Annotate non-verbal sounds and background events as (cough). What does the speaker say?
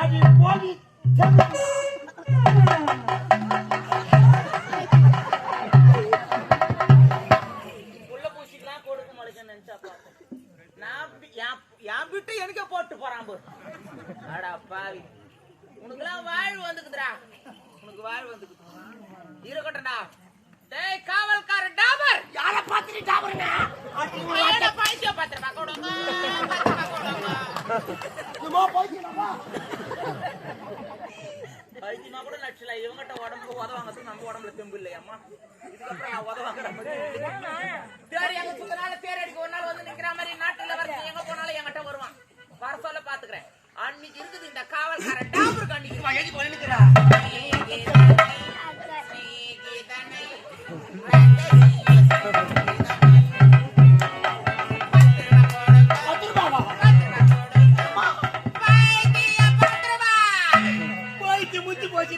அது போலி உள்ள பூசிக்கலாம் கொடுக்க மாட்டேங்க நினைச்சா பாப்போம். நான் பி- என்- என் விட்டு எனக்கே போட்டு போறான் பாரு. அடா பாவி உனக்குலாம் வாழ்வு வந்துக்குதுடா உனக்கு வாழ்வு வந்துக்குது இருக்கட்டும்டா டேய் காவல்கார டாபர் யார பார்த்துட்டு டாபருங்க ஏடா பைசா (laughs) பைத்தியமா கூட நடிச்சல இவங்கிட்ட உடம்பு உதவாங்கிறதுக்கு நம்ம உடம்புல தெம்பு இல்லையாம்மா இதுக்கப்புறம் உதவாங்கிற மாதிரி தேடி எங்க சுத்தனால அடிக்க ஒரு நாள் வந்து நிக்கிற மாதிரி நாட்டுல வர எங்க போனாலும் என்கிட்ட வருவான் வர சொல்ல பாத்துக்கிறேன் அன்னைக்கு இருக்குது இந்த காவல்காரன் அன்னைக்கு போயிட்டு முத்தி போச்சு.